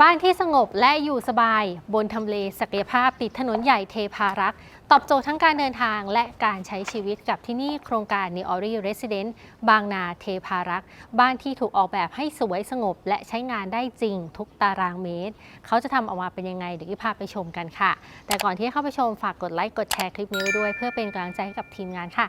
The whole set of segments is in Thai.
บ้านที่สงบและอยู่สบาย บนทำเลศักยภาพติดถนนใหญ่เทพารักษ์ตอบโจทย์ทั้งการเดินทางและการใช้ชีวิตกับที่นี่โครงการ n e o r i Residence บางนาเทพารักษ์บ้านที่ถูกออกแบบให้สวยสงบ และใช้งานได้จริงทุกตารางเมตร เขาจะทำออกมาเป็นยังไงเดี๋ยวพี่พาไปชมกันค่ะ แต่ก่อนที่จะเข้าไปชมฝากกดไลค์กดแชร์คลิปนี้ด้วย เพื่อเป็นกำลังใจให้กับทีมงานค่ะ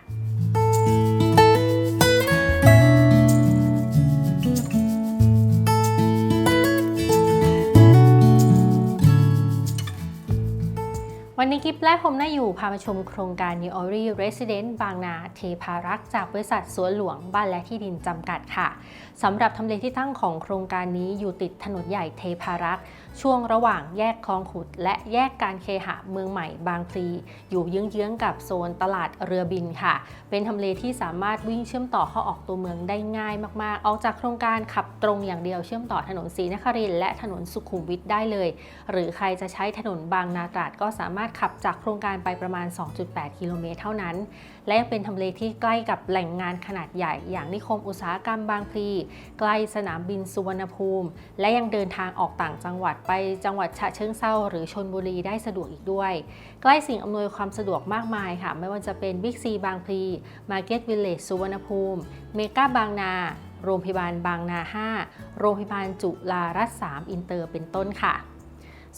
วันนี้กิฟและผมน่าอยู่พามาชมโครงการ New Ori Residence บางนาเทพารักษ์จากบริษัทสวนหลวงบ้านและที่ดินจำกัดค่ะสำหรับทำเลที่ตั้งของโครงการนี้อยู่ติดถนนใหญ่เทพารักษ์ ช่วงระหว่างแยกคลองขุด และแยกการเคหะเมืองใหม่บางพลี อยู่เยื้องๆกับโซนตลาดเรือบินค่ะ เป็นทำเลที่สามารถวิ่งเชื่อมต่อเข้าออกตัวเมืองได้ง่ายมากๆ ออกจากโครงการขับตรงอย่างเดียวเชื่อมต่อถนนศรีนครินและถนนสุขุมวิทได้เลย หรือใครจะใช้ถนนบางนาตราดก็สามารถขับจากโครงการไปประมาณ 2.8 กิโลเมตรเท่านั้น และยังเป็นทำเลที่ใกล้กับแหล่งงานขนาดใหญ่ อย่างนิคมอุตสาหกรรมบางพลีใกล้สนามบินสุวรรณภูมิ และยังเดินทางออกต่างจังหวัดไปจังหวัดฉะเชิงเซาหรือชนบุรีได้สะดวกอีกด้วย ใกล้สิ่งอำนวยความสะดวกมากมายค่ะ ไม่ว่าจะเป็นบิ๊กซีบางพลีมาร์เก็ตวิลเลจสุวรรณภูมิ เมกาบางนาโรงพยาบาลบางนา 5 โรงพยาบาลจุฬารัตน์3อินเตอร์เป็นต้นค่ะ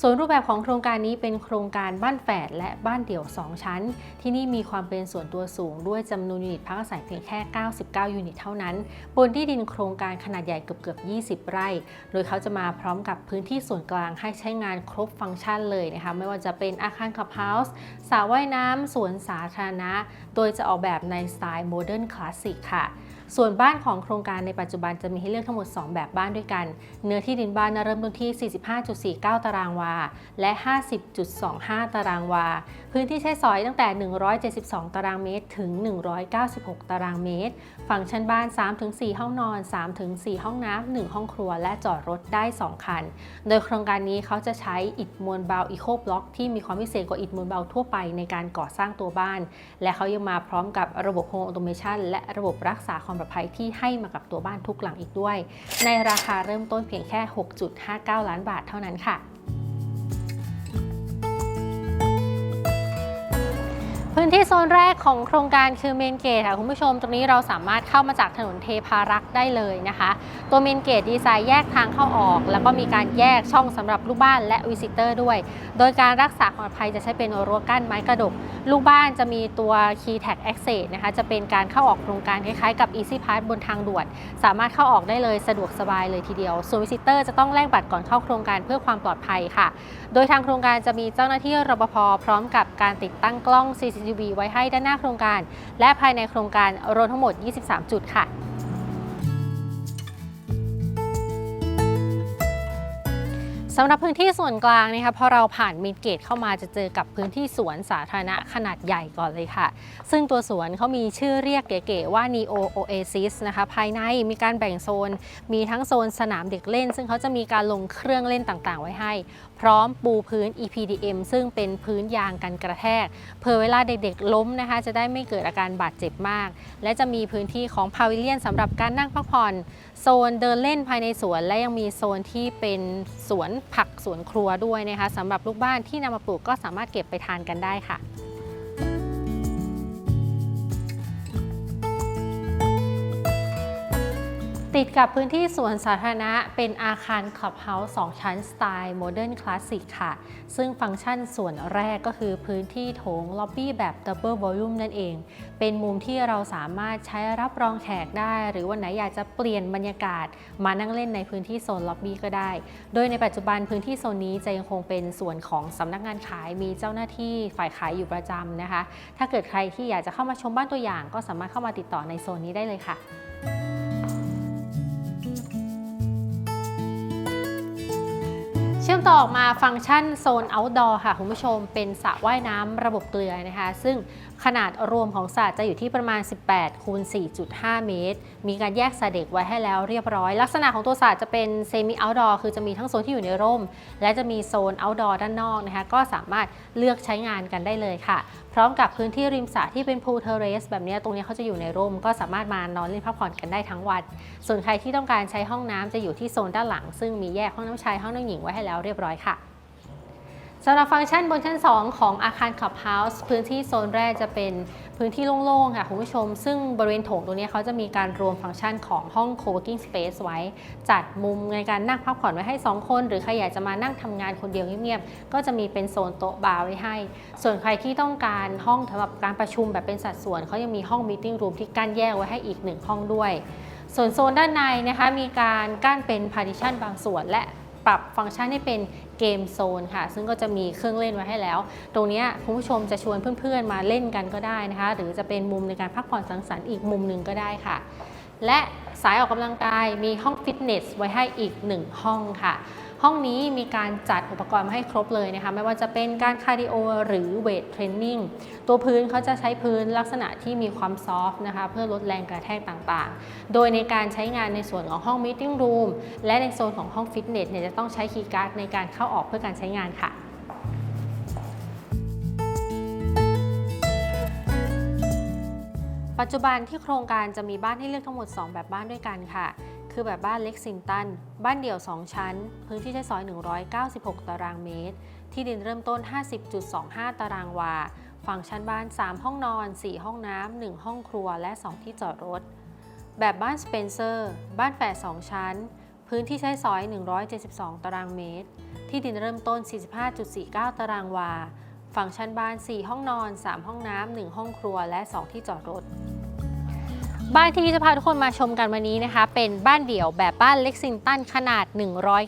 ส่วนรูปแบบของโครงการนี้เป็นโครงการบ้านแฝดและบ้านเดี่ยว 2 ชั้น ที่นี่มีความเป็นส่วนตัวสูงด้วยจำนวนยูนิตพักอาศัยเพียงแค่ 99 ยูนิตเท่านั้น บนที่ดินโครงการขนาดใหญ่เกือบๆ20 ไร่ โดยเขาจะมาพร้อมกับพื้นที่ส่วนกลางให้ใช้งานครบฟังก์ชันเลยนะคะ ไม่ว่าจะเป็นอาคารคลับเฮาส์สระว่ายน้ำสวนสาธารณะ โดยจะออกแบบในสไตล์โมเดิร์นคลาสสิกค่ะ ส่วนบ้านของโครงการในปัจจุบันจะมีให้เลือกทั้งหมด 2 แบบบ้านด้วยกัน เนื้อที่ดินบ้านนะเริ่มต้นที่ 45.49 ตารางวา และ 50.25 ตารางวา พื้นที่ใช้สอยตั้งแต่ 172 ตารางเมตร ถึง 196 ตารางเมตรฟังชั้นบ้าน 3-4 ห้องนอน 3-4 ห้องน้ำ 1 ห้องครัว และจอดรถได้ 2 คัน โดยโครงการนี้เขาจะใช้อิฐมวลเบาอีโคบล็อกที่มีความพิเศษกว่าอิฐมวลเบาทั่วไปในการก่อสร้างตัวบ้าน และเขายังมาพร้อมกับระบบโฮมออโตเมชันและระบบรักษาความปลอดภัยที่ให้มากับตัวบ้านทุกหลังอีกด้วย ในราคาเริ่มต้นเพียงแค่ 6.59 ล้านบาทเท่านั้นค่ะ นที่โซนแรกของโครงการคือเมนเกตค่ะคุณผู้ชมตรงนี้เราสามารถเข้ามาจากถนนเทพารักษ์ได้เลยนะคะ ตัวเมนเกตดีไซน์แยกทางเข้าออก แล้วก็มีการแยกช่องสำหรับลูกบ้านและวิสิเตอร์ด้วย โดยการรักษาความปลอดภัยจะใช้เป็นรั้วกั้นไม้กระดก ลูกบ้านจะมีตัว Key Tag Access นะคะจะเป็นการเข้าออกโครงการคล้ายๆกับ Easy Pass บนทางด่วน สามารถเข้าออกได้เลยสะดวกสบายเลยทีเดียว ส่วนวิสิเตอร์จะต้องแลกบัตรก่อนเข้าโครงการเพื่อความปลอดภัยค่ะ โดยทางโครงการจะมีเจ้าหน้าที่รปภพร้อมกับการติดตั้งกล้อง CCTV ไว้ให้ด้านหน้าโครงการ และภายในโครงการรวมทั้งหมด 23 จุดค่ะสำหรับพื้นที่ส่วนกลางนะคะพอเราผ่านมิดเกตเข้ามาจะเจอกับพื้นที่สวนสาธารณะขนาดใหญ่ก่อนเลยค่ะ ซึ่งตัวสวนเขามีชื่อเรียกเก๋ๆว่า Neo Oasis นะคะ ภายในมีการแบ่งโซน มีทั้งโซนสนามเด็กเล่น ซึ่งเขาจะมีการลงเครื่องเล่นต่างๆ ไว้ให้พร้อมปูพื้น EPDM ซึ่งเป็นพื้นยางกันกระแทกเพื่อเวลาเด็กๆล้มนะคะ จะได้ไม่เกิดอาการบาดเจ็บมาก และจะมีพื้นที่ของพาวิเลียนสำหรับการนั่งพักผ่อน โซนเดินเล่นภายในสวน และยังมีโซนที่เป็นสวนผักสวนครัวด้วยนะคะสำหรับลูกบ้านที่นำมาปลูกก็สามารถเก็บไปทานกันได้ค่ะ ติดกับพื้นที่สวนสาธารณะเป็นอาคารคลับเฮาส์2ชั้นสไตล์โมเดิร์นคลาสสิกค่ะ ซึ่งฟังก์ชันส่วนแรกก็คือพื้นที่โถงล็อบบี้แบบดับเบิลวอลลุ่มนั่นเอง เป็นมุมที่เราสามารถใช้รับรองแขกได้ หรือวันไหนอยากจะเปลี่ยนบรรยากาศ มานั่งเล่นในพื้นที่โซนล็อบบี้ก็ได้ โดยในปัจจุบันพื้นที่โซนนี้จะยังคงเป็นส่วนของสำนักงานขายมีเจ้าหน้าที่ฝ่ายขายอยู่ประจำนะคะ ถ้าเกิดใครที่อยากจะเข้ามาชมบ้านตัวอย่าง ก็สามารถเข้ามาติดต่อในโซนนี้ได้เลยค่ะ ชื่อมต่อออกมาฟังก์ชันโซน outdoor ค่ะคุณผู้ชมเป็นสระว่ายน้ำระบบเกลือนะคะ ซึ่งขนาดรวมของสตร์จะอยู่ที่ประมาณ 18 คูณ 4.5 เมตร มีการแยกสาเด็กไว้ให้แล้วเรียบร้อย ลักษณะของตัวสตร์จะเป็นเซมิ o อ t ดอร์คือจะมีทั้งโซนที่อยู่ในร่ม และจะมีโซน outdoor ด้านนอกนะคะ ก็สามารถเลือกใช้งานกันได้เลยค่ะ พร้อมกับพื้นที่ริมสระที่เป็นพูลเทเรสแบบนี้ตรงนี้เขาจะอยู่ในร่ม ก็สามารถมานอนเล่นพักผ่อนกันได้ทั้งวัน ส่วนใครที่ต้องการใช้ห้องน้ำจะอยู่ที่โซนด้านหลัง ซึ่งมีแยกห้องน้ำชายห้องน้ำหญิงไว้ให้แล้วเรียบร้อยค่ะ สำหรับฟังก์ชันบนชั้น 2 ของอาคารขับเฮาส์พื้นที่โซนแรกจะเป็นพื้นที่โล่งๆค่ะคุณผู้ชม ซึ่งบริเวณโถงตรงนี้เขาจะมีการรวมฟังก์ชันของห้อง co-working space ไว้ จัดมุมในการนั่งพักผ่อนไว้ให้ 2 คน หรือใครอยากจะมานั่งทำงานคนเดียวเงียบๆ ก็จะมีเป็นโซนโต๊ะบาร์ไว้ให้ ส่วนใครที่ต้องการห้องสำหรับการประชุมแบบเป็นสัดส่วนเขายังมีห้อง meeting room ที่กั้นแยกไว้ให้อีกหนึ่งห้องด้วย ส่วนโซนด้านในนะคะมีการกั้นเป็น partition บางส่วนและ ปรับฟังก์ชันให้เป็นเกมโซนค่ะ ซึ่งก็จะมีเครื่องเล่นไว้ให้แล้ว ตรงนี้คุณผู้ชมจะชวนเพื่อนๆ มาเล่นกันก็ได้นะคะ หรือจะเป็นมุมในการพักผ่อนสังสรรค์อีกมุมหนึ่งก็ได้ค่ะ และสายออกกำลังกายมีห้องฟิตเนสไว้ให้อีกหนึ่งห้องค่ะ ห้องนี้มีการจัดอุปกรณ์มาให้ครบเลยนะคะ ไม่ว่าจะเป็นการคาร์ดิโอหรือเวทเทรนนิ่งตัวพื้นเขาจะใช้พื้นลักษณะที่มีความซอฟต์นะคะ เพื่อลดแรงกระแทกต่างๆ โดยในการใช้งานในส่วนของห้องม e ติ้งรูมและในโซนของห้องฟิตเนสเนี่ยจะต้องใช้คีย์การ์ดในการเข้าออกเพื่อการใช้งานค่ะปัจจุบันที่โครงการจะมีบ้านให้เลือกทั้งหมด 2 แบบบ้านด้วยกันค่ะ คือแบบบ้านเล็กซิงตัน บ้านเดี่ยว 2 ชั้น พื้นที่ใช้สอย 196 ตารางเมตร ที่ดินเริ่มต้น 50.25 ตารางวาฟังชั้นบ้าน 3 ห้องนอน 4 ห้องน้ำ 1 ห้องครัว และ 2 ที่จอดรถ แบบบ้านสเปนเซอร์ บ้านแฝด2ชั้น พื้นที่ใช้สอย 172 ตารางเมตร ที่ดินเริ่มต้น 45.49 ตารางวาฟังชั้นบ้าน 4 ห้องนอน 3 ห้องน้ำ 1 ห้องครัว และ 2 ที่จอดรถ บ้านที่จะพาทุกคนมาชมกันวันนี้นะคะ เป็นบ้านเดี่ยวแบบบ้านเล็กซิงตันขนาด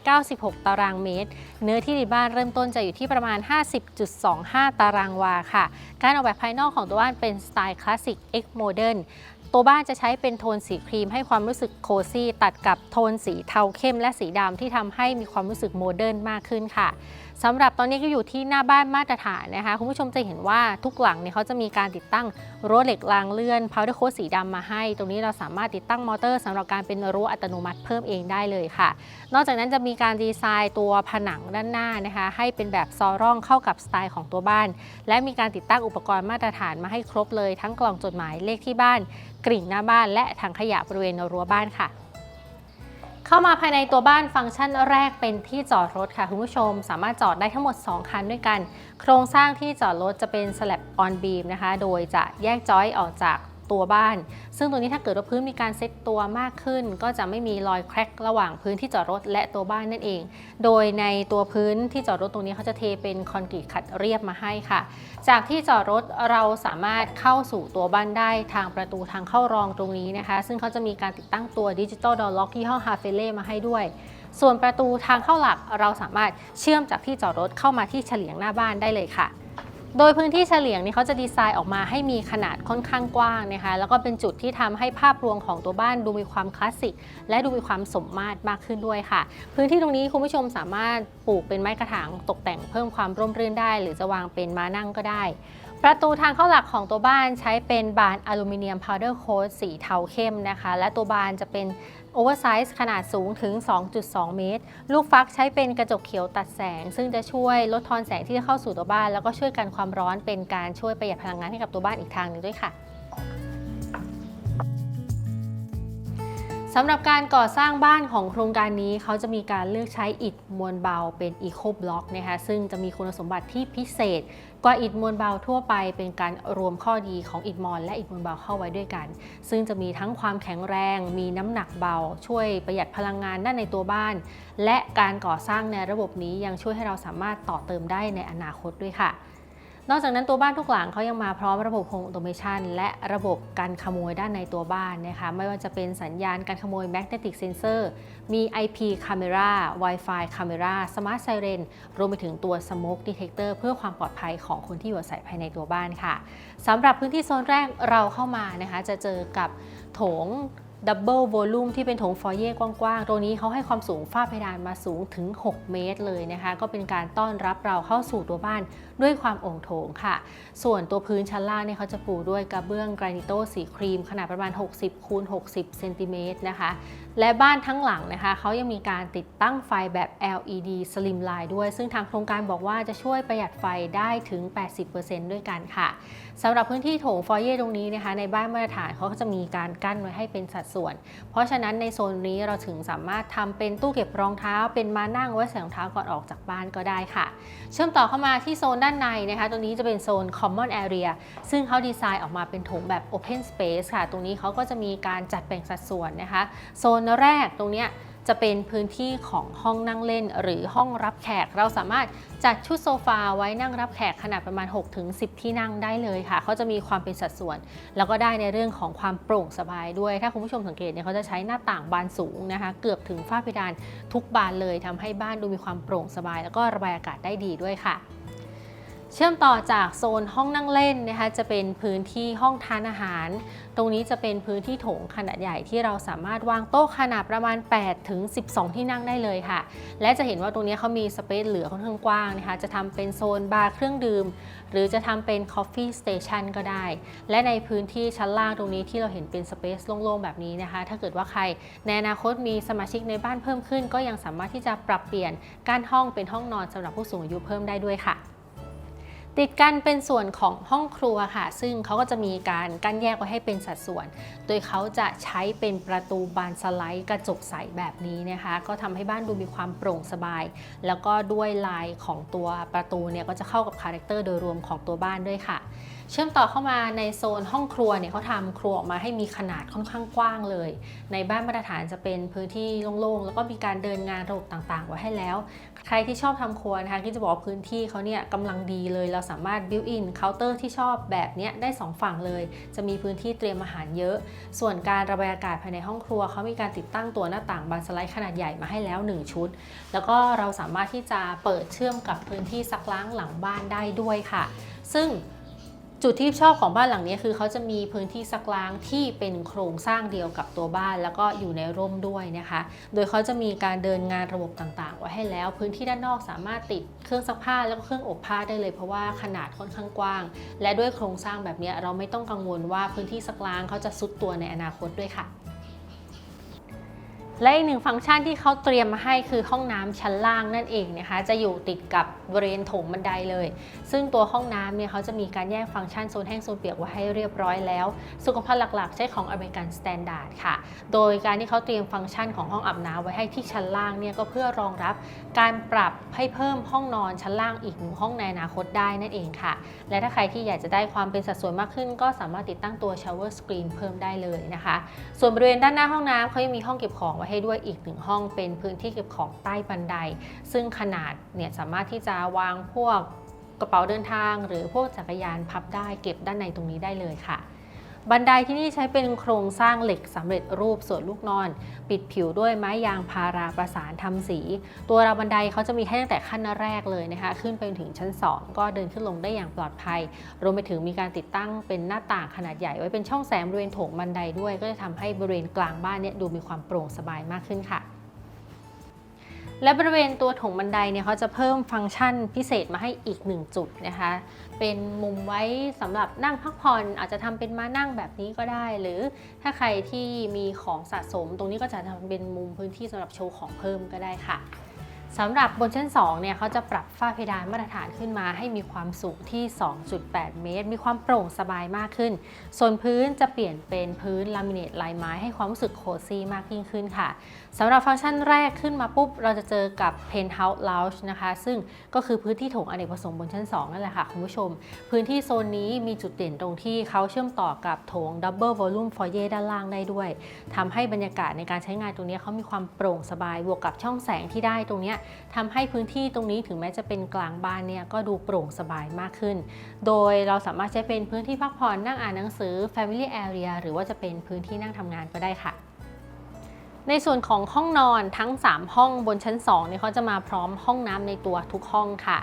196 ตารางเมตร เนื้อที่ในบ้านเริ่มต้นจะอยู่ที่ประมาณ 50.25 ตารางวาค่ะ การออกแบบภายนอกของตัวบ้านเป็นสไตล์คลาสสิกเอ็กโมเดิร์นตัวบ้านจะใช้เป็นโทนสีครีมให้ความรู้สึกโคซี่ ตัดกับโทนสีเทาเข้มและสีดำที่ทำให้มีความรู้สึกโมเดิร์นมากขึ้นค่ะ สำหรับตอนนี้ก็อยู่ที่หน้าบ้านมาตรฐานนะคะคุณผู้ชมจะเห็นว่าทุกหลังเนี่ยเขาจะมีการติดตั้งรั้วเหล็กรางเลื่อนพาวเดอร์โค้ดสีดำมาให้ ตรงนี้เราสามารถติดตั้งมอเตอร์สำหรับการเป็นรั้วอัตโนมัติเพิ่มเองได้เลยค่ะ นอกจากนั้นจะมีการดีไซน์ตัวผนังด้านหน้านะคะให้เป็นแบบซอร่องเข้ากับสไตล์ของตัวบ้าน และมีการติดตั้งอุปกรณ์มาตรฐานมาให้ครบเลย ทั้งกล่องจดหมายเลขที่บ้าน กริ่งหน้าบ้าน และถังขยะบริเวณรั้วบ้านค่ะ เข้ามาภายในตัวบ้านฟังก์ชันแรกเป็นที่จอดรถค่ะคุณผู้ชม สามารถจอดได้ทั้งหมด 2 คันด้วยกัน โครงสร้างที่จอดรถจะเป็นสลับออนบีมนะคะ โดยจะแยกจอยออกจาก ตัวบ้าน ซึ่งตรงนี้ถ้าเกิดว่าพื้นมีการเซ็ตตัวมากขึ้น ก็จะไม่มีรอยแครกระหว่างพื้นที่จอดรถและตัวบ้านนั่นเอง โดยในตัวพื้นที่จอดรถตรงนี้เขาจะเทเป็นคอนกรีตขัดเรียบมาให้ค่ะ จากที่จอดรถเราสามารถเข้าสู่ตัวบ้านได้ทางประตูทางเข้ารองตรงนี้นะคะ ซึ่งเขาจะมีการติดตั้งตัวดิจิตอลดอล็อกที่ห้องฮาเฟเล่มาให้ด้วยส่วนประตูทางเข้าหลักเราสามารถเชื่อมจากที่จอดรถเข้ามาที่เฉลียงหน้าบ้านได้เลยค่ะ โดยพื้นที่เฉลียงนี่เขาจะดีไซน์ออกมาให้มีขนาดค่อนข้างกว้างนะคะแล้วก็เป็นจุดที่ทำให้ภาพรวมของตัวบ้านดูมีความคลาสสิกและดูมีความสมมาตรมากขึ้นด้วยค่ะ พื้นที่ตรงนี้คุณผู้ชมสามารถปลูกเป็นไม้กระถางตกแต่งเพิ่มความร่มรื่นได้ หรือจะวางเป็นม้านั่งก็ได้ ประตูทางเข้าหลักของตัวบ้านใช้เป็นบานอลูมิเนียมพาวเดอร์โค้ดสีเทาเข้มนะคะ และตัวบานจะเป็น โอเวอร์ไซส์ขนาดสูงถึง 2.2 เมตร ลูกฟักใช้เป็นกระจกเขียวตัดแสง ซึ่งจะช่วยลดทอนแสงที่จะเข้าสู่ตัวบ้าน แล้วก็ช่วยกันความร้อนเป็นการช่วยประหยัดพลังงานให้กับตัวบ้านอีกทางหนึ่งด้วยค่ะ สำหรับการก่อสร้างบ้านของโครงการนี้เขาจะมีการเลือกใช้อิฐมวลเบาเป็นอีโคบล็อกนะคะซึ่งจะมีคุณสมบัติที่พิเศษ กว่าอิฐมวลเบาทั่วไป เป็นการรวมข้อดีของอิฐมอนและอิฐมวลเบาเข้าไว้ด้วยกัน ซึ่งจะมีทั้งความแข็งแรง มีน้ำหนักเบา ช่วยประหยัดพลังงานด้านในตัวบ้าน และการก่อสร้างในระบบนี้ยังช่วยให้เราสามารถต่อเติมได้ในอนาคตด้วยค่ะ นอกจากนั้นตัวบ้านทุกหลังเขายังมาพร้อมระบบ Home Automation และระบบการขโมยด้านในตัวบ้านนะคะไม่ว่าจะเป็นสัญญาณการขโมย Magnetic Sensor มี IP Camera Wi-Fi Camera Smart Siren รวมไปถึงตัว Smoke Detector เพื่อความปลอดภัยของคนที่อยู่อาศัยภายในตัวบ้านค่ะสำหรับพื้นที่โซนแรกเราเข้ามานะคะจะเจอกับโถงดับเบิลโวลูมที่เป็นโถงฟอยเย่กว้างๆ ตรงนี้เขาให้ความสูงฝ้าเพดานมาสูงถึง 6 เมตรเลยนะคะ ก็เป็นการต้อนรับเราเข้าสู่ตัวบ้าน ด้วยความโองโถงค่ะ ส่วนตัวพื้นชั้นล่างเนี่ยเขาจะปูด้วยกระเบื้องกรนิโตสีครีม ขนาดประมาณ 60คูณ60เซนติเมตรนะคะ และบ้านทั้งหลังนะคะเขายังมีการติดตั้งไฟแบบ LED Slim Line ด้วย ซึ่งทางโครงการบอกว่าจะช่วยประหยัดไฟได้ถึง 80%ด้วยกันค่ะสำหรับพื้นที่โถงฟอยเย่ตรงนี้นะคะในบ้านมาตรฐานเขาก็จะมีการกั้นไว้ให้เป็นสัดส่วน เพราะฉะนั้นในโซนนี้เราถึงสามารถทำเป็นตู้เก็บรองเท้า เป็นมานั่งไว้ใส่รองเท้าก่อนออกจากบ้านก็ได้ค่ะ เชื่อมต่อเข้ามาที่โซนด้านในนะคะ ตรงนี้จะเป็นโซน Common Area ซึ่งเขาดีไซน์ออกมาเป็นโถงแบบ Open Space ค่ะ ตรงนี้เขาก็จะมีการจัดแบ่งสัดส่วนนะคะ โซนแรกตรงเนี้ยจะเป็นพื้นที่ของห้องนั่งเล่น หรือห้องรับแขก เราสามารถจัดชุดโซฟาไว้นั่งรับแขกขนาดประมาณ 6-10 ที่นั่งได้เลยค่ะ เขาจะมีความเป็นสัดส่วน แล้วก็ได้ในเรื่องของความโปร่งสบายด้วย ถ้าคุณผู้ชมสังเกตเนี่ยเขาจะใช้หน้าต่างบานสูงนะคะ เกือบถึงฝ้าเพดานทุกบานเลยทำให้บ้านดูมีความโปร่งสบาย แล้วก็ระบายอากาศได้ดีด้วยค่ะ เชื่อมต่อจากโซนห้องนั่งเล่นนะคะจะเป็นพื้นที่ห้องทานอาหาร ตรงนี้จะเป็นพื้นที่โถงขนาดใหญ่ที่เราสามารถวางโต๊ะขนาดประมาณ 8 ถึง 12 ที่นั่งได้เลยค่ะ และจะเห็นว่าตรงนี้เขามีสเปซเหลือค่อนข้างกว้างนะคะจะทำเป็นโซนบาร์เครื่องดื่ม หรือจะทำเป็น Coffee Station ก็ได้ และในพื้นที่ชั้นล่างตรงนี้ที่เราเห็นเป็นสเปซโล่งๆแบบนี้นะคะ ถ้าเกิดว่าใครในอนาคตมีสมาชิกในบ้านเพิ่มขึ้น ก็ยังสามารถที่จะปรับเปลี่ยนการห้องเป็นห้องนอนสำหรับผู้สูงอายุเพิ่มได้ด้วยค่ะ ติดกันเป็นส่วนของห้องครัวค่ะ ซึ่งเขาก็จะมีการกั้นแยกไว้ให้เป็นสัดส่วน โดยเขาจะใช้เป็นประตูบานสไลด์กระจกใสแบบนี้นะคะ ก็ทำให้บ้านดูมีความโปร่งสบาย แล้วก็ด้วยลายของตัวประตูเนี่ยก็จะเข้ากับคาแรคเตอร์โดยรวมของตัวบ้านด้วยค่ะ เชื่อมต่อเข้ามาในโซนห้องครัวเนี่ยเขาทำครัวออกมาให้มีขนาดค่อนข้างกว้างเลย ในบ้านมาตรฐานจะเป็นพื้นที่โล่งๆ แล้วก็มีการเดินงานระบบต่างๆ ไว้ให้แล้ว ใครที่ชอบทำครัวนะคะที่จะบอกพื้นที่เขาเนี่ยกำลังดีเลย เราสามารถ built in เคาน์เตอร์ที่ชอบแบบเนี้ยได้ 2 ฝั่งเลย จะมีพื้นที่เตรียมอาหารเยอะ ส่วนการระบายอากาศภายในห้องครัวเขามีการติดตั้งตัวหน้าต่างบานสไลด์ขนาดใหญ่มาให้แล้ว 1 ชุด แล้วก็เราสามารถที่จะเปิดเชื่อมกับพื้นที่ซักล้างหลังบ้านได้ด้วยค่ะ ซึ่ง จุดที่ชอบของบ้านหลังนี้คือเขาจะมีพื้นที่ซักล้างที่เป็นโครงสร้างเดียวกับตัวบ้าน แล้วก็อยู่ในร่มด้วยนะคะ โดยเขาจะมีการเดินงานระบบต่างๆ ไว้ให้แล้ว พื้นที่ด้านนอกสามารถติดเครื่องซักผ้าแล้วก็เครื่องอบผ้าได้เลย เพราะว่าขนาดค่อนข้างกว้าง และด้วยโครงสร้างแบบนี้เราไม่ต้องกังวลว่าพื้นที่ซักล้างเขาจะซุดตัวในอนาคตด้วยค่ะ และอีกหนึ่งฟังก์ชันที่เขาเตรียมมาให้คือห้องน้ำชั้นล่างนั่นเองนะคะ จะอยู่ติดกับบริเวณโถงบันไดเลย ซึ่งตัวห้องน้ำเนี่ยเขาจะมีการแยกฟังก์ชันโซนแห้งโซนเปียกไว้ให้เรียบร้อยแล้ว สุขภัณฑ์หลักๆ ใช้ของอเมริกันสแตนดาร์ดค่ะ โดยการที่เขาเตรียมฟังก์ชันของห้องอาบน้ำไว้ให้ที่ชั้นล่างเนี่ยก็เพื่อรองรับการปรับให้เพิ่มห้องนอนชั้นล่างอีกหนึ่งห้องในอนาคตได้นั่นเองค่ะ และถ้าใครที่อยากจะได้ความเป็นสัดส่วนมากขึ้น ก็สามารถติดตั้งตัว shower screen เพิ่มได้เลยนะคะ ส่วนบริเวณด้านหน้าห้องน้ำเขายังมีห้องเก็บของไว้ให้ด้วยอีกหนึ่งห้องเป็นพื้นที่เก็บของใต้บันได ซึ่งขนาดเนี่ยสามารถที่จะวางพวกกระเป๋าเดินทาง หรือพวกจักรยานพับได้เก็บด้านในตรงนี้ได้เลยค่ะ บันไดที่นี่ใช้เป็นโครงสร้างเหล็กสำเร็จรูปส่วนลูกนอน ปิดผิวด้วยไม้ยางพาราประสานทำสี ตัวราวบันไดเขาจะมีให้ตั้งแต่ขั้นแรกเลยนะคะ ขึ้นไปถึงชั้น 2 ก็เดินขึ้นลงได้อย่างปลอดภัย รวมไปถึงมีการติดตั้งเป็นหน้าต่างขนาดใหญ่ไว้เป็นช่องแสงบริเวณโถงบันไดด้วย ก็จะทำให้บริเวณกลางบ้านเนี่ยดูมีความโปร่งสบายมากขึ้นค่ะและบริเวณตัวถงบันไดเนี่ยเขาจะเพิ่มฟังก์ชันพิเศษมาให้อีกหนึ่งจุดนะคะ เป็นมุมไว้สำหรับนั่งพักผ่อน อาจจะทำเป็นมานั่งแบบนี้ก็ได้ หรือถ้าใครที่มีของสะสม ตรงนี้ก็จะทำเป็นมุมพื้นที่สำหรับโชว์ของเพิ่มก็ได้ค่ะ สำหรับบนชั้น2เนี่ยเขาจะปรับฝ้าเพดานมาตรฐานขึ้นมาให้มีความสูงที่ 2.8 เมตร มีความโปร่งสบายมากขึ้น ส่วนพื้นจะเปลี่ยนเป็นพื้นลามิเนตลายไม้ให้ความรู้สึกโคซี่มากยิ่งขึ้นค่ะสำหรับฟังก์ชันแรกขึ้นมาปุ๊บ เราจะเจอกับ Penthouse Lounge นะคะ ซึ่งก็คือพื้นที่โถงอเนกประสงค์บนชั้น 2 นั่นแหละค่ะคุณผู้ชม พื้นที่โซนนี้มีจุดเด่นตรงที่เขาเชื่อมต่อกับโถง Double Volume Foyer ด้านล่างได้ด้วยทำให้บรรยากาศในการใช้งานตรงนี้เขามีความโปร่งสบายบวกกับช่องแสงที่ได้ตรงนี้ทำให้พื้นที่ตรงนี้ถึงแม้จะเป็นกลางบ้านเนี่ยก็ดูโปร่งสบายมากขึ้น โดยเราสามารถใช้เป็นพื้นที่พักผ่อนนั่งอ่านหนังสือ Family Area หรือว่าจะเป็นพื้นที่นั่งทำงานก็ได้ค่ะในส่วนของห้องนอนทั้ง 3 ห้องบนชั้น2เนี่ยเขาจะมาพร้อมห้องน้ำในตัวทุกห้องค่ะ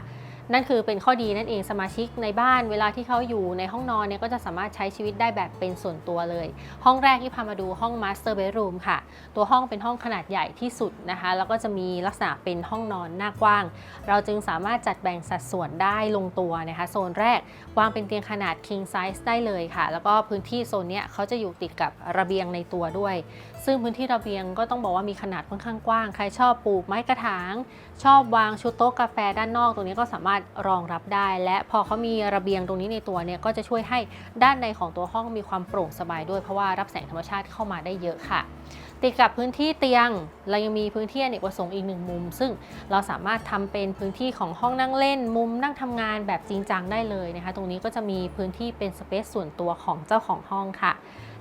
นั่นคือเป็นข้อดีนั่นเองสมาชิกในบ้านเวลาที่เขาอยู่ในห้องนอนเนี่ยก็จะสามารถใช้ชีวิตได้แบบเป็นส่วนตัวเลย ห้องแรกที่พามาดูห้อง Master Bedroom ค่ะ ตัวห้องเป็นห้องขนาดใหญ่ที่สุดนะคะ แล้วก็จะมีลักษณะเป็นห้องนอนหน้ากว้าง เราจึงสามารถจัดแบ่งสัดส่วนได้ลงตัวนะคะโซนแรกวางเป็นเตียงขนาด king size ได้เลยค่ะ แล้วก็พื้นที่โซนเนี้ยเขาจะอยู่ติดกับระเบียงในตัวด้วย ซึ่งพื้นที่ระเบียงก็ต้องบอกว่ามีขนาดค่อนข้างกว้าง ใครชอบปลูกไม้กระถาง ชอบวางชุดโต๊ะกาแฟด้านนอกตรงนี้ก็สามารถรองรับได้ และพอเขามีระเบียงตรงนี้ในตัวเนี่ยก็จะช่วยให้ด้านในของตัวห้องมีความโปร่งสบายด้วยเพราะว่ารับแสงธรรมชาติเข้ามาได้เยอะค่ะ ติดกับพื้นที่เตียง เรายังมีพื้นที่อเนกประสงค์อีกหนึ่งมุม ซึ่งเราสามารถทำเป็นพื้นที่ของห้องนั่งเล่น มุมนั่งทำงานแบบจริงจังได้เลยนะคะ ตรงนี้ก็จะมีพื้นที่เป็นสเปซส่วนตัวของเจ้าของห้องค่ะ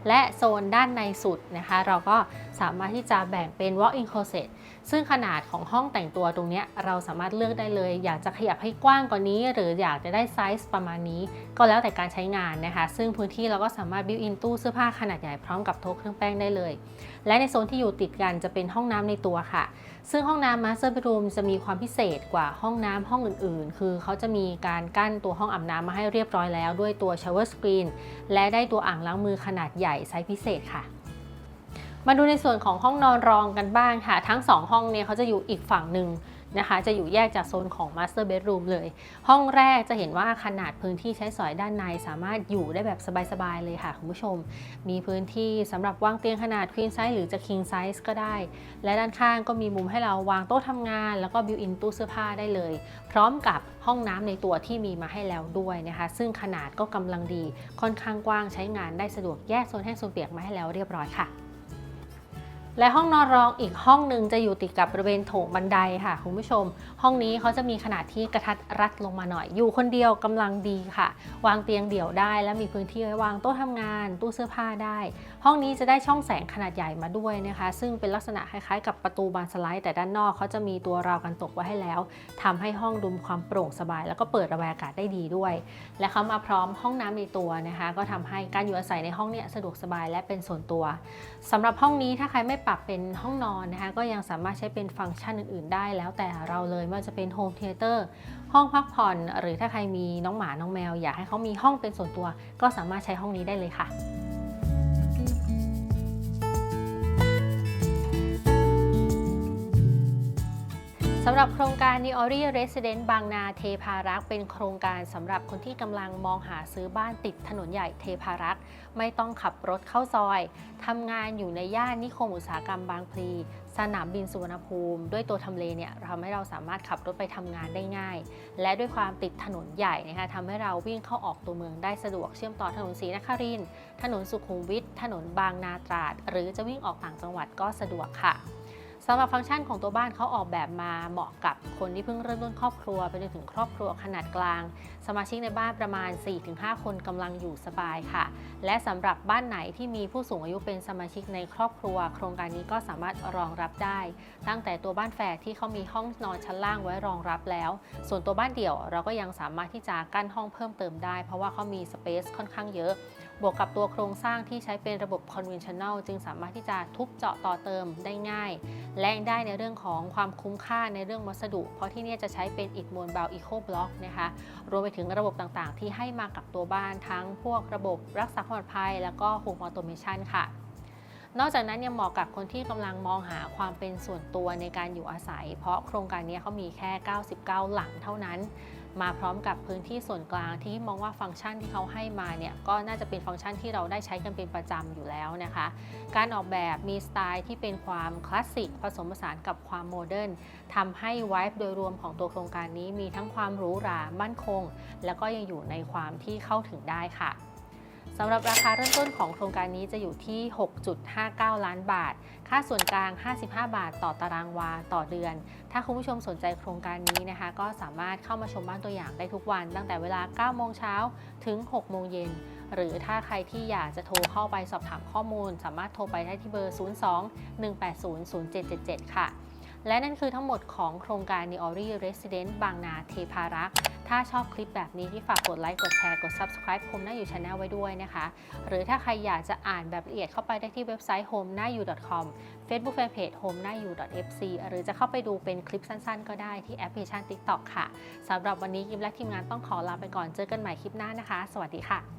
และโซนด้านในสุดนะคะ เราก็สามารถที่จะแบ่งเป็น walk-in closet ซึ่งขนาดของห้องแต่งตัวตรงนี้เราสามารถเลือกได้เลย อยากจะขยับให้กว้างกว่านี้ หรืออยากจะได้ไซส์ประมาณนี้ ก็แล้วแต่การใช้งานนะคะ ซึ่งพื้นที่เราก็สามารถ built in ตู้เสื้อผ้าขนาดใหญ่พร้อมกับโต๊ะเครื่องแป้งได้เลย และในโซนที่อยู่ติดกันจะเป็นห้องน้ำในตัวค่ะ ซึ่งห้องน้ำ Master Bedroom จะมีความพิเศษกว่าห้องน้ำห้องอื่น ๆ คือเขาจะมีการกั้นตัวห้องอาบน้ำมาให้เรียบร้อยแล้ว ด้วยตัว shower screen และได้ตัวอ่างล้างมือขนาดใหญ่ไซส์พิเศษค่ะ มาดูในส่วนของห้องนอนรองกันบ้างค่ะ ทั้ง 2 ห้องเนี่ยเขาจะอยู่อีกฝั่งหนึ่งนะคะ จะอยู่แยกจากโซนของ Master Bedroom เลย ห้องแรกจะเห็นว่าขนาดพื้นที่ใช้สอยด้านในสามารถอยู่ได้แบบสบายๆเลยค่ะคุณผู้ชม มีพื้นที่สำหรับวางเตียงขนาด Queen Size หรือจะ King Size ก็ได้ และด้านข้างก็มีมุมให้เราวางโต๊ะทำงาน แล้วก็ built in ตู้เสื้อผ้าได้เลย พร้อมกับห้องน้ำในตัวที่มีมาให้แล้วด้วยนะคะ ซึ่งขนาดก็กำลังดี ค่อนข้างกว้างใช้งานได้สะดวกแยกโซนแห้งโซนเปียกมาให้แล้วเรียบร้อยค่ะ และห้องนอนรองอีกห้องหนึ่งจะอยู่ติดกับบริเวณโถงบันไดค่ะคุณผู้ชม ห้องนี้เขาจะมีขนาดที่กระทัดรัดลงมาหน่อย อยู่คนเดียวกำลังดีค่ะ วางเตียงเดี่ยวได้ และมีพื้นที่ไว้วางโต๊ะทำงาน ตู้เสื้อผ้าได้ ห้องนี้จะได้ช่องแสงขนาดใหญ่มาด้วยนะคะ ซึ่งเป็นลักษณะคล้ายๆ กับประตูบานสไลด์แต่ด้านนอกเขาจะมีตัวราวกันตกไว้ให้แล้วทำให้ห้องดูมีความโปร่งสบาย แล้วก็เปิดระบายอากาศได้ดีด้วย และเขามาพร้อมห้องน้ำในตัวนะคะ ก็ทำให้การอยู่อาศัยในห้องเนี้สะดวกสบายและเป็นส่วนตัวสำหรับห้องนี้ถ้าใครไม่ปรับเป็นห้องนอนนะคะ ก็ยังสามารถใช้เป็นฟังก์ชันอื่น ๆ ได้แล้วแต่เราเลยไม่ว่าจะเป็นโฮมเทเตอร์ห้องพักผ่อน หรือถ้าใครมีน้องหมาน้องแมว อยากให้เขามีห้องเป็นส่วนตัว ก็สามารถใช้ห้องนี้ได้เลยค่ะ สำหรับโครงการ n e o r i Resident บางนาเทพารักษ์เป็นโครงการสำหรับคนที่กำลังมองหาซื้อบ้านติดถนนใหญ่เทพารักษ์ไม่ต้องขับรถเข้าซอยทำงานอยู่ในย่านนิคมอุตสาหกรรมบางพลี สนามบินสุวรรณภูมิ ด้วยตัวทำเลเนี่ยทำให้เราสามารถขับรถไปทำงานได้ง่าย และด้วยความติดถนนใหญ่นะคะทำให้เราวิ่งเข้าออกตัวเมืองได้สะดวกเชื่อมต่อถนนศรีนครินถนนสุขุมวิทถนนบางนาตราด หรือจะวิ่งออกต่างจังหวัดก็สะดวกค่ะ สำหรับฟังก์ชันของตัวบ้านเขาออกแบบมาเหมาะกับคนที่เพิ่งเริ่มต้นครอบครัวไปจนถึงครอบครัวขนาดกลาง สมาชิกในบ้านประมาณ 4-5 คนกำลังอยู่สบายค่ะ และสำหรับบ้านไหนที่มีผู้สูงอายุเป็นสมาชิกในครอบครัว โครงการนี้ก็สามารถรองรับได้ ตั้งแต่ตัวบ้านแฝดที่เขามีห้องนอนชั้นล่างไว้รองรับแล้ว ส่วนตัวบ้านเดี่ยวเราก็ยังสามารถที่จะกั้นห้องเพิ่มเติมได้ เพราะว่าเขามีสเปซค่อนข้างเยอะ บวกกับตัวโครงสร้างที่ใช้เป็นระบบ conventional จึงสามารถที่จะทุบเจาะต่อเติมได้ง่าย และได้ในเรื่องของความคุ้มค่าในเรื่องวัสดุ เพราะที่นี่จะใช้เป็นอิฐมวลเบา Eco Block นะคะรวมไปถึงระบบต่างๆ ที่ให้มากับตัวบ้านทั้งพวกระบบรักษาความปลอดภัย แล้วก็ Home Automation ค่ะนอกจากนั้นยังเหมาะกับคนที่กำลังมองหาความเป็นส่วนตัวในการอยู่อาศัย เพราะโครงการนี้เขามีแค่ 99 หลังเท่านั้น มาพร้อมกับพื้นที่ส่วนกลางที่มองว่าฟังก์ชันที่เขาให้มาเนี่ยก็น่าจะเป็นฟังก์ชันที่เราได้ใช้กันเป็นประจำอยู่แล้วนะคะ การออกแบบมีสไตล์ที่เป็นความคลาสสิกผสมผสานกับความโมเดิร์นทำให้วฟ์โดยรวมของตัวโครงการนี้มีทั้งความหรูหรามั่นคง แล้วก็ยังอยู่ในความที่เข้าถึงได้ค่ะ สำหรับราคาเริ่มต้นของโครงการนี้จะอยู่ที่ 6.59 ล้านบาท ค่าส่วนกลาง 55 บาท ต่อตารางวาต่อเดือน ถ้าคุณผู้ชมสนใจโครงการนี้นะคะ ก็สามารถเข้ามาชมบ้านตัวอย่างได้ทุกวัน ตั้งแต่เวลา 9 โมงเช้าถึง 6 โมงเย็น หรือถ้าใครที่อยากจะโทรเข้าไปสอบถามข้อมูล สามารถโทรไปได้ที่เบอร์ 02 180 0777 ค่ะ และนั่นคือทั้งหมดของโครงการ n e o r i Resident บางนาเทพารักษ์ถ้าชอบคลิปแบบนี้ที่ฝากกดไลค์ กดแชร์ กด Subscribe โฮมหน้าอยู่ Channel ไว้ด้วยนะคะ หรือถ้าใครอยากจะอ่านแบบละเอียดเข้าไปได้ที่เว็บไซต์ home หน้าอยู่ .com Facebook Fanpage home หน้าอยู่ .fc หรือจะเข้าไปดูเป็นคลิปสั้นๆ ก็ได้ที่แอปพลิเคชัน TikTok ค่ะสำหรับวันนี้ยิมและทีมงานต้องขอลาไปก่อนเจอกันใหม่คลิปหน้านะคะ สวัสดีค่ะ